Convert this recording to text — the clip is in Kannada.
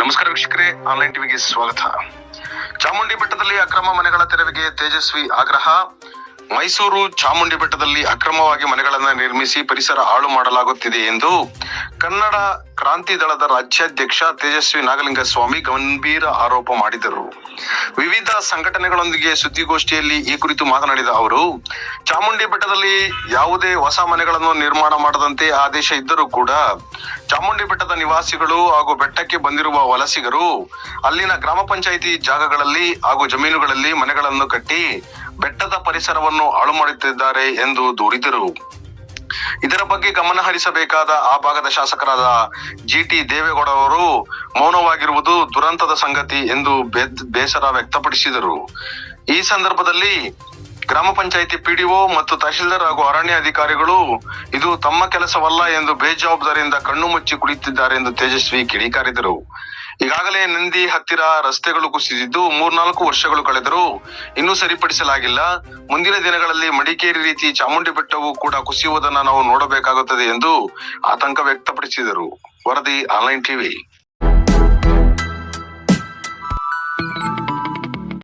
ನಮಸ್ಕಾರ ವೀಕ್ಷಕರೇ ಆನ್ಲೈನ್ ಟಿವಿಗೆ ಸ್ವಾಗತ. ಚಾಮುಂಡಿ ಬೆಟ್ಟದಲ್ಲಿ ಅಕ್ರಮ ಮನೆಗಳ ತೆರವಿಗೆ ತೇಜಸ್ವಿ ಆಗ್ರಹ. ಮೈಸೂರು ಚಾಮುಂಡಿ ಬೆಟ್ಟದಲ್ಲಿ ಅಕ್ರಮವಾಗಿ ಮನೆಗಳನ್ನು ನಿರ್ಮಿಸಿ ಪರಿಸರ ಹಾಳು ಮಾಡಲಾಗುತ್ತಿದೆ ಎಂದು ಕನ್ನಡ ಕ್ರಾಂತಿ ದಳದ ರಾಜ್ಯಾಧ್ಯಕ್ಷ ತೇಜಸ್ವಿ ನಾಗಲಿಂಗ ಸ್ವಾಮಿ ಗಂಭೀರ ಆರೋಪ ಮಾಡಿದರು. ವಿವಿಧ ಸಂಘಟನೆಗಳೊಂದಿಗೆ ಸುದ್ದಿಗೋಷ್ಠಿಯಲ್ಲಿ ಈ ಕುರಿತು ಮಾತನಾಡಿದ ಅವರು, ಚಾಮುಂಡಿ ಬೆಟ್ಟದಲ್ಲಿ ಯಾವುದೇ ಹೊಸ ಮನೆಗಳನ್ನು ನಿರ್ಮಾಣ ಮಾಡದಂತೆ ಆದೇಶ ಇದ್ದರೂ ಕೂಡ ಚಾಮುಂಡಿ ಬೆಟ್ಟದ ನಿವಾಸಿಗಳು ಹಾಗೂ ಬೆಟ್ಟಕ್ಕೆ ಬಂದಿರುವ ವಲಸಿಗರು ಅಲ್ಲಿನ ಗ್ರಾಮ ಪಂಚಾಯಿತಿ ಜಾಗಗಳಲ್ಲಿ ಹಾಗೂ ಜಮೀನುಗಳಲ್ಲಿ ಮನೆಗಳನ್ನು ಕಟ್ಟಿ ಬೆಟ್ಟದ ಪರಿಸರವನ್ನು ಹಾಳು ಮಾಡುತ್ತಿದ್ದಾರೆ ಎಂದು ದೂರಿದರು. ಇದರ ಬಗ್ಗೆ ಗಮನ ಹರಿಸಬೇಕಾದ ಆ ಭಾಗದ ಶಾಸಕರಾದ ಜಿ ಟಿ ದೇವೇಗೌಡ ಅವರು ಮೌನವಾಗಿರುವುದು ದುರಂತದ ಸಂಗತಿ ಎಂದು ಬೇಸರ ವ್ಯಕ್ತಪಡಿಸಿದರು. ಈ ಸಂದರ್ಭದಲ್ಲಿ ಗ್ರಾಮ ಪಂಚಾಯಿತಿ ಪಿಡಿಒ ಮತ್ತು ತಹಶೀಲ್ದಾರ್ ಹಾಗೂ ಅರಣ್ಯ ಅಧಿಕಾರಿಗಳು, ಇದು ತಮ್ಮ ಕೆಲಸವಲ್ಲ ಎಂದು ಬೇಜವಾಬ್ದಾರಿಯಿಂದ ಕಣ್ಣು ಮುಚ್ಚಿ ಕುಳಿತಿದ್ದಾರೆ ಎಂದು ತೇಜಸ್ವಿ ಕಿಡಿಕಾರಿದರು. ಈಗಾಗಲೇ ನಂದಿ ಹತ್ತಿರ ರಸ್ತೆಗಳು ಕುಸಿದಿದ್ದು ಮೂರ್ನಾಲ್ಕು ವರ್ಷಗಳು ಕಳೆದರೂ ಇನ್ನೂ ಸರಿಪಡಿಸಲಾಗಿಲ್ಲ. ಮುಂದಿನ ದಿನಗಳಲ್ಲಿ ಮಡಿಕೇರಿ ರೀತಿ ಚಾಮುಂಡಿ ಬೆಟ್ಟವು ಕೂಡ ಕುಸಿಯುವುದನ್ನು ನಾವು ನೋಡಬೇಕಾಗುತ್ತದೆ ಎಂದು ಆತಂಕ ವ್ಯಕ್ತಪಡಿಸಿದರು. ವರದಿ ಆನ್ಲೈನ್ ಟಿವಿ.